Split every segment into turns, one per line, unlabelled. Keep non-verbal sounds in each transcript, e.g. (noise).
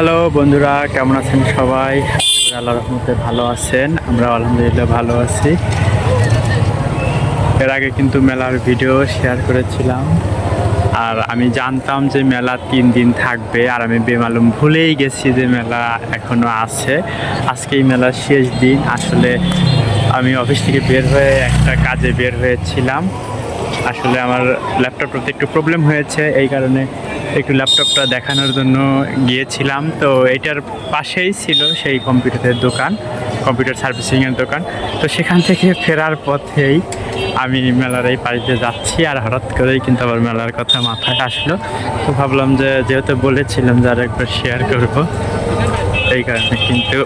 Hello বন্ধুরা, কেমন আছেন সবাই? আল্লাহ রহমতে ভালো আছেন। আমরা আলহামদুলিল্লাহ ভালো আছি। এর আগে কিন্তু মেলার ভিডিও শেয়ার করেছিলাম। আর আমি জানতাম যে মেলা তিন দিন থাকবে, আর আমি বেমালুম ভুলেই গেছি যে মেলা এখনও আছে। আজকে এই মেলার শেষ দিন। আসলে আমি অফিস থেকে বের হয়ে একটা কাজে বের হয়েছিলাম। আসলে আমার ল্যাপটপটাতে একটু প্রবলেম হয়েছে, এই কারণে একটু ল্যাপটপটা দেখানোর জন্য গিয়েছিলাম। তো এটার পাশেই ছিল সেই কম্পিউটারের দোকান, কম্পিউটার সার্ভিসিংয়ের দোকান। তো সেখান থেকে ফেরার পথেই আমি মেলার এই বাড়িতে যাচ্ছি আর হঠাৎ করেই কিন্তু আবার মেলার কথা মাথায় আসলো। তো ভাবলাম যে, যেহেতু বলেছিলাম যে আর একবার শেয়ার করব, এই কারণে কিন্তু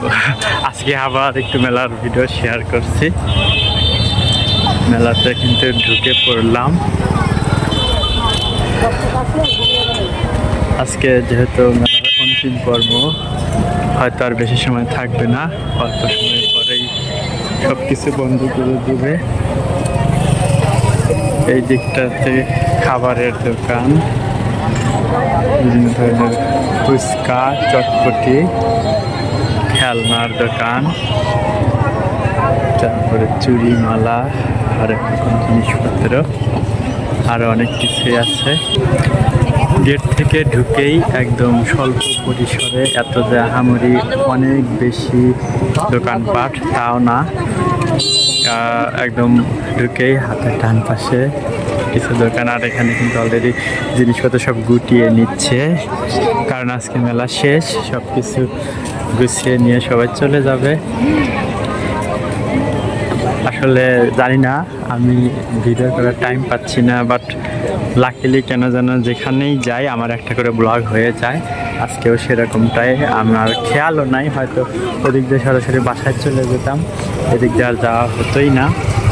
আজকে আবার একটু মেলার ভিডিও শেয়ার করছি। মেলাতে কিন্তু ঢুকে পড়লাম। আজকে যেহেতু মেলার অন্তিম পর্ব, হয়তো আর বেশি সময় থাকবে না, অল্প সময় পরেই সব কিছু বন্ধ করে দেবে। এই দিকটাতে খাবারের দোকান, বিভিন্ন ধরনের ফুচকা, চটপটি, খেলনার দোকান, তারপরে চুড়ি মালা আর জিনিসপত্র। আরও অনেক কিছুই আছে। গেট থেকে ঢুকেই একদম স্বল্প পরিসরে এত যে আহামরি অনেক বেশি দোকানপাট, তাও না। একদম ঢুকেই হাতের ডান পাশে কিছু দোকান, আর এখানে কিন্তু অলরেডি জিনিসপত্র সব গুটিয়ে নিচ্ছে। কারণ আজকে মেলা শেষ সব কিছু গুছিয়ে নিয়ে সবাই চলে যাবে। আসলে জানি না। আমি ভিডিও করার টাইম পাচ্ছি না বাট লাকিলি কেন যেন যেখানেই যাই আমার একটা করে ব্লগ হয়ে যায়। আজকেও সেরকমটাই, আমার খেয়ালও নাই, হয়তো ওদিক দিয়ে সরাসরি বাসায় চলে যেতাম। এদিক দিয়ে আর যাওয়া হতোই না।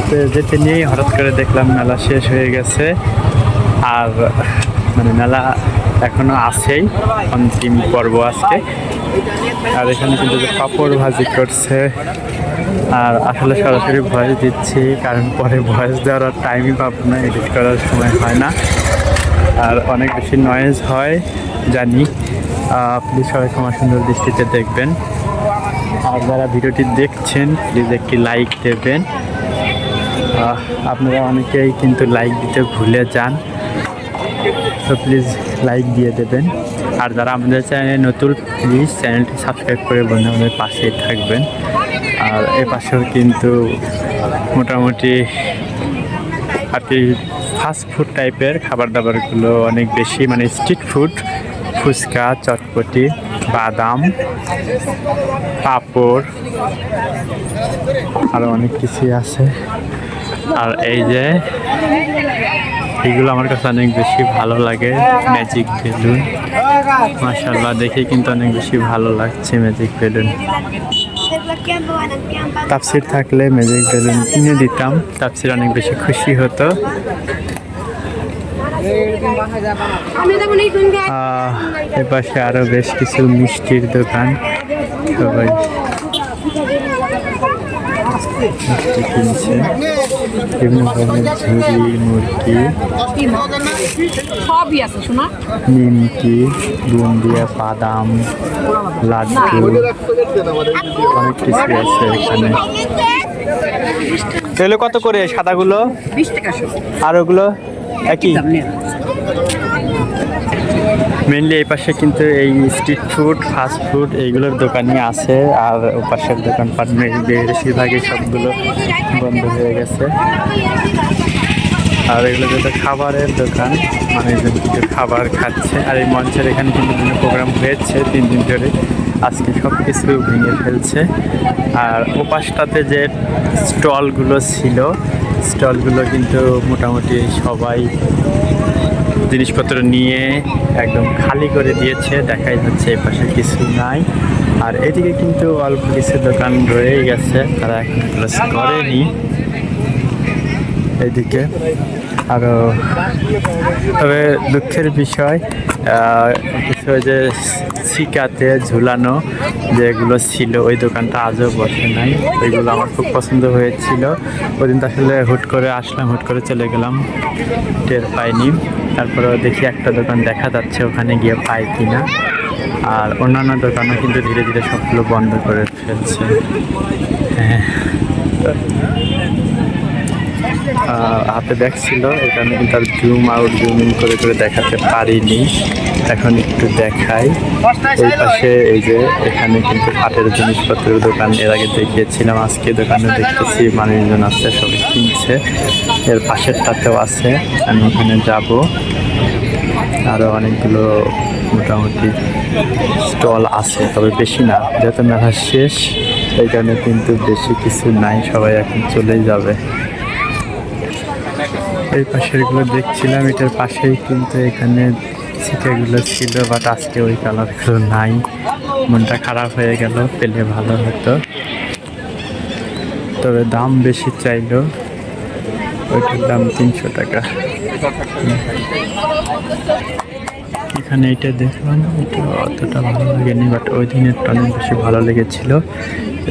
তো যেতে নিয়েই হঠাৎ করে দেখলাম মেলা শেষ হয়ে গেছে। আর মানে মেলা এখনও আছেই, অন্তিম পর্ব আজকে। আর এখানে কিন্তু পাপড় ভাজি করছে আর আসলে সরাসরি ভয়েস দিচ্ছি, কারণ পরে ভয়েস দেওয়ার আর টাইমই পাবো না এডিট করার সময় হয় না। আর অনেক বেশি নয়েজ হয়, জানি। প্লিজ সবাই ক্ষমা সুন্দর দৃষ্টিতে দেখবেন। আর যারা ভিডিওটি দেখছেন প্লিজ একটি লাইক দেবেন। আপনারা অনেকেই কিন্তু লাইক দিতে ভুলে যান। তো প্লিজ লাইক দিয়ে দেবেন। আর যারা আমাদের চ্যানেলে নতুন প্লিজ চ্যানেলটি সাবস্ক্রাইব করে বন্ধু আমাদের পাশেই থাকবেন। আর এ পাশেও কিন্তু মোটামুটি আর কি ফাস্ট ফুড টাইপের খাবার দাবারগুলো অনেক বেশি মানে স্ট্রিট ফুড ফুচকা, চটপটি, বাদাম, পাঁপড় আরও অনেক কিছুই আছে। আর এই যে এগুলো আমার কাছে অনেক বেশি ভালো লাগে ম্যাজিক বেলুন। মাশাল্লাহ দেখে কিন্তু অনেক বেশি ভালো লাগছে ম্যাজিক বেলুন। তাপসির থাকলে ম্যাজিক বেলুন কিনে দিতাম। তাপসির অনেক বেশি খুশি হতো। এ পাশে আরও বেশ কিছু মিষ্টির দোকান। সবাই মিষ্টি কিনছে বিভিন্ন ধরনের ঝুড়ি মুরগি
সবই আছে শোনা
নিমকি বুন্দিয়া বাদাম লাড্ডু। অনেক কিছু আছে এখানে। এগুলো কত করে সাদাগুলো? আর ওগুলো একই মেনলি এই পাশে কিন্তু এই স্ট্রিট ফুড ফাস্ট ফুড এইগুলোর দোকানই আছে। আর ও পাশের দোকানপাট বেশিরভাগই সবগুলো বন্ধ হয়ে গেছে। আর এগুলো যেটা খাবারের দোকান। মানে কিছু খাবার খাচ্ছে। আর এই মঞ্চের এখানে কিন্তু বিভিন্ন প্রোগ্রাম হয়েছে তিন দিন ধরে। আজকে সব কিছু ভেঙে ফেলছে। আর ওপাশটাতে যে স্টলগুলো ছিল, স্টলগুলো কিন্তু মোটামুটি সবাই জিনিসপত্র নিয়ে একদম খালি করে দিয়েছে, দেখাই যাচ্ছে এই পাশে কিছু নাই। আর এদিকে কিন্তু অল্প কিছু দোকান রয়ে গেছে, তারা এখন ক্লোজ করেনি। এদিকে আরও তবে দুঃখের বিষয় কিছু যে শিকাতে ঝুলানো যেগুলো ছিল, ওই দোকানটা আজও বসে নাই। ওইগুলো আমার খুব পছন্দ হয়েছিল। ওই দিন আসলে হুট করে আসলাম, হুট করে চলে গেলাম। টের পাইনি। তারপরে দেখি একটা দোকান দেখা যাচ্ছে, ওখানে গিয়ে পাই কিনা। আর অন্যান্য দোকানও কিন্তু ধীরে ধীরে সবগুলো বন্ধ করে ফেলছে। হ্যাঁ। হাতে ব্যাগ ছিল। এই কারণে কিন্তু আর জুম আউট জুম ইন করে করে দেখাতে পারিনি। এখন একটু দেখাই। ওই পাশে এই যে এখানে কিন্তু কাঠের জিনিসপত্রের দোকান। এর আগে দেখিয়েছিলাম, আজকে দোকানে দেখতেছি মানুষজন আছে, সবাই কিনছে। এর পাশের পাশেরটাতেও আছে। আমি ওখানে যাব। আরও অনেকগুলো মোটামুটি স্টল আছে, তবে বেশি না। যেহেতু মেলা শেষ এই কারণে কিন্তু বেশি কিছু নাই। সবাই এখন চলেই যাবে। এই পাশেরগুলো দেখছিলাম, এটার পাশেই কিন্তু এখানে সিটেগুলো ছিল বাট আজকে ওই কালারগুলো নাই। মনটা খারাপ হয়ে গেল, পেলে ভালো হতো। তবে দাম বেশি চাইলো, ওইটার দাম তিনশো টাকা। এখানে এটা দেখলাম, এটা অতটা ভালো লাগেনি বাট ওই দিনেরটা অনেক বেশি ভালো লেগেছিল।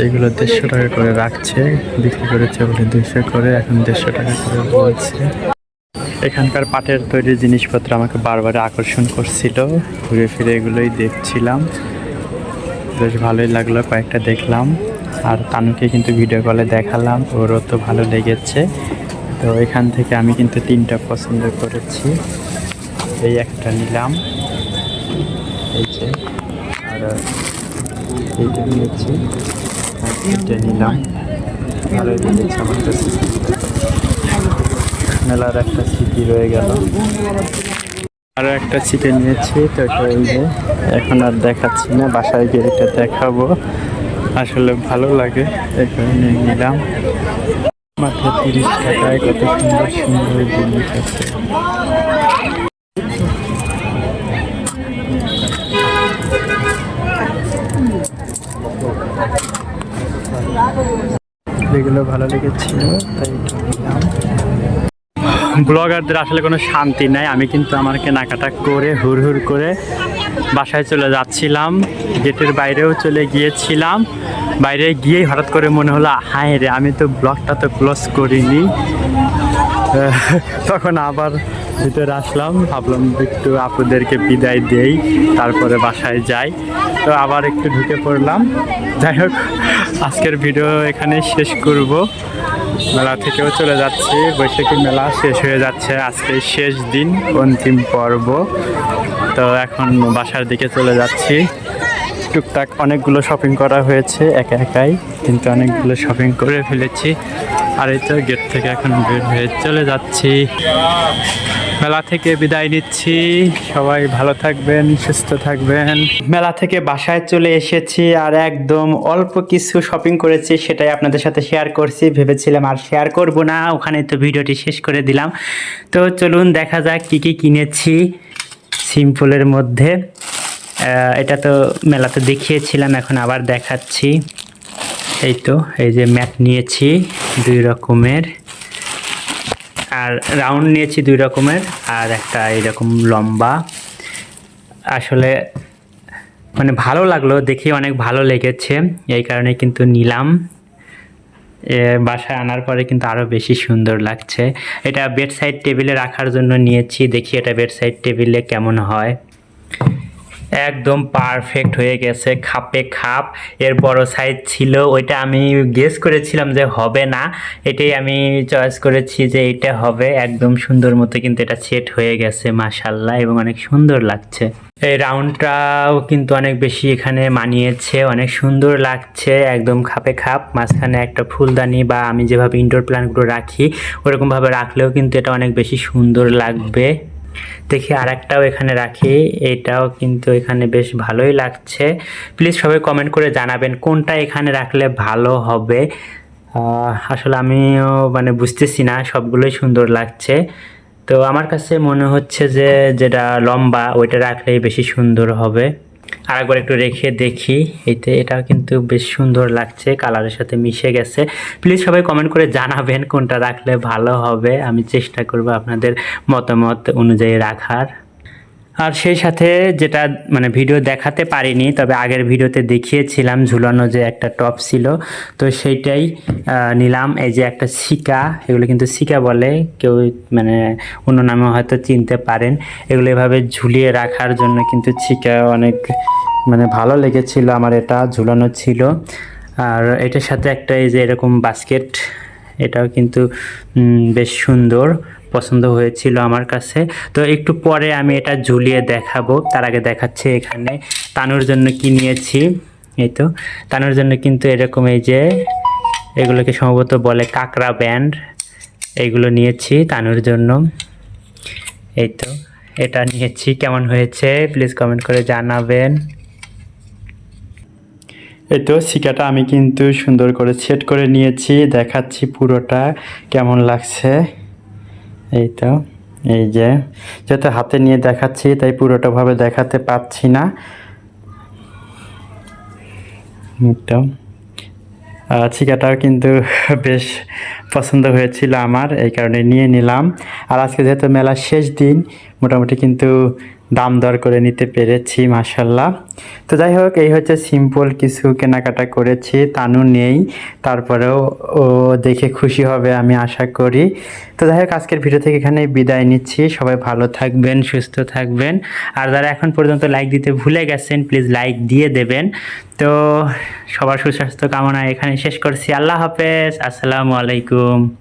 এইগুলো দেড়শো টাকা করে রাখছে, বিক্রি করেছে বলে দুশো করে, এখন দেড়শো টাকা করে বলছে। এখানকার পাটের তৈরি জিনিসপত্র আমাকে বারবার আকর্ষণ করছিল, ঘুরে ফিরে এগুলোই দেখছিলাম। বেশ ভালোই লাগল কয়েকটা দেখলাম। আর তানুকে কিন্তু ভিডিও কলে দেখালাম, ওরও তো ভালো লেগেছে। তো এখান থেকে আমি কিন্তু তিনটা পছন্দ করেছি। এই একটা নিলাম। এই যে, আর এইটা নিয়েছি। আর এইটা নিলাম ভালোই লেগেছে আমার মেলার একটা স্মৃতি রয়ে গেল আরও একটা চিকেন নিয়েছি তো এটা যে এখন আর দেখাচ্ছি না বাসায় গিয়ে এটা দেখাবো আসলে ভালো লাগে কারণে নিলাম মাত্র তিরিশ টাকায় কত সুন্দর সুন্দর জিনিস আছে এগুলো ভালো লেগেছিল তাই এটা নিলাম। ব্লগারদের আসলে কোনো শান্তি নাই। আমি কিন্তু আমার কেনাকাটা করে হুর হুর করে বাসায় চলে যাচ্ছিলাম, গেটের বাইরেও চলে গিয়েছিলাম। বাইরে গিয়েই হঠাৎ করে মনে হলো, হায় রে, আমি তো ব্লগটা তো ক্লোজ করিনি। তখন আবার ভিতরে আসলাম, ভাবলাম একটু আপুদেরকে বিদায় দেই, তারপরে বাসায় যাই। তো আবার একটু ঢুকে পড়লাম। যাই হোক, আজকের ভিডিও এখানে শেষ করব। মেলা থেকেও চলে যাচ্ছি, বৈশাখী মেলা শেষ হয়ে যাচ্ছে। আজকে শেষ দিন, অন্তিম পর্ব। তো এখন বাসার দিকে চলে যাচ্ছি। টুকটাক অনেকগুলো শপিং করা হয়েছে, একা একাই, কিন্তু অনেকগুলো শপিং করে ফেলেছি। আর এই তো গেট থেকে এখন বের হয়ে চলে যাচ্ছি। মেলা থেকে বিদায় নিচ্ছি। সবাই ভালো থাকবেন, সুস্থ থাকবেন। মেলা থেকে বাসায় চলে এসেছি আর একদম অল্প কিছু শপিং করেছি, সেটাই আপনাদের সাথে শেয়ার করছি। ভেবেছিলাম আর শেয়ার করব না ওখানে তো ভিডিওটি শেষ করে দিলাম। তো চলুন দেখা যাক কি কি কিনেছি সিম্পলের মধ্যে। এটা তো মেলাতে দেখিয়েছিলাম, এখন আবার দেখাচ্ছি। এই তো, এই যে ম্যাট নিয়েছি, দুই রকমের। আর রাউন্ড নিয়েছি দুই রকমের, আর একটা এরকম লম্বা। আসলে মানে ভালো লাগল, দেখে অনেক ভালো লেগেছে। এই কারণে কিন্তু নিলাম। বাসায় আনার পরে কিন্তু আরও বেশি সুন্দর লাগছে। এটা বেড সাইড টেবিলে রাখার জন্য নিয়েছি, দেখি এটা বেড সাইড টেবিলে কেমন হয়। একদম পারফেক্ট হয়ে গেছে, খাপে খাপ। এর বড় সাইজ ছিল, ওইটা আমি গেস করেছিলাম যে হবে না। এটাই আমি চয়েস করেছি যে এটা হবে। একদম সুন্দর মতো কিন্তু এটা সেট হয়ে গেছে মাশাল্লাহ এবং অনেক সুন্দর লাগছে। এই রাউন্ডটাও কিন্তু অনেক বেশি এখানে মানিয়েছে, অনেক সুন্দর লাগছে, একদম খাপে খাপ। মাঝখানে একটা ফুলদানি বা আমি যেভাবে ইনডোর প্ল্যান্টগুলো রাখি, ওরকমভাবে রাখলেও কিন্তু এটা অনেক বেশি সুন্দর লাগবে। দেখি আর একটাও এখানে রাখি। এটাও কিন্তু এখানে বেশ ভালোই লাগছে। প্লিজ সবাই কমেন্ট করে জানাবেন কোনটা এখানে রাখলে ভালো হবে। আসলে আমিও মানে বুঝতেছি না, সবগুলোই সুন্দর লাগছে। তো আমার কাছে মনে হচ্ছে যে, যেটা লম্বা, ওইটা রাখলেই বেশি সুন্দর হবে। আরেকবার একটু রেখে দেখি। এতে এটা কিন্তু বেশ সুন্দর লাগছে, কালারের সাথে মিশে গেছে। প্লিজ সবাই কমেন্ট করে জানাবেন কোনটা রাখলে ভালো হবে। আমি চেষ্টা করব আপনাদের মতামত অনুযায়ী রাখার। আর সেই সাথে যেটা মানে ভিডিও দেখাতে পারিনি, তবে আগের ভিডিওতে দেখিয়েছিলাম ঝুলানো যে একটা টপ ছিল। তো সেইটাই নিলাম। এই যে একটা সিকা এগুলো কিন্তু সিকা বলে, কেউ মানে অন্য নামে হয়তো চিনতে পারেন। এগুলো এভাবে ঝুলিয়ে রাখার জন্য কিন্তু সিকা অনেক মানে ভালো লেগেছিল, আমার এটা ঝুলানো ছিল। আর এটার সাথে একটা এই যে এরকম বাস্কেট এটাও কিন্তু বেশ সুন্দর। পছন্দ হয়েছিল আমার কাছে। তো একটু পরে আমি এটা ঝুলিয়ে দেখাবো। তার আগে দেখাচ্ছি এখানে তানুর জন্য কি নিয়েছি। এই তো, তানুর জন্য কিন্তু এরকম এই যে, এগুলোকে সম্ভবত বলে কাকড়া ব্যান্ড। এইগুলো নিয়েছি তানুর জন্য। এই তো, এটা নিয়েছি। কেমন হয়েছে? প্লিজ কমেন্ট করে জানাবেন। এই তো, শিকাটা আমি কিন্তু সুন্দর করে সেট করে নিয়েছি। দেখাচ্ছি পুরোটা, কেমন লাগছে। এই তো এই যে, যেহেতু হাতে নিয়ে দেখাচ্ছি, তাই পুরোটাভাবে দেখাতে পাচ্ছি না। তো চিকাটাও কিন্তু (laughs) বেশ পছন্দ হয়েছিল আমার, এই কারণে নিয়ে নিলাম। আর আজকে যেহেতু মেলা শেষ দিন, মোটামুটি কিন্তু দাম দর করে নিতে পেরেছি মাসাল্লাহ তো যাই হোক, এই হচ্ছে সিম্পল কিছু কেনাকাটা করেছি, তানু নেই, তারপরেও ও দেখে খুশি হবে আমি আশা করি। তো যাই হোক, আজকের ভিডিও থেকে এখানে বিদায় নিচ্ছি। সবাই ভালো থাকবেন, সুস্থ থাকবেন। আর যারা এখন পর্যন্ত লাইক দিতে ভুলে গেছেন প্লিজ লাইক দিয়ে দেবেন। তো সবার সুস্বাস্থ্য কামনা এখানে শেষ করছি। আল্লাহ হাফেজ, আসসালামু আলাইকুম।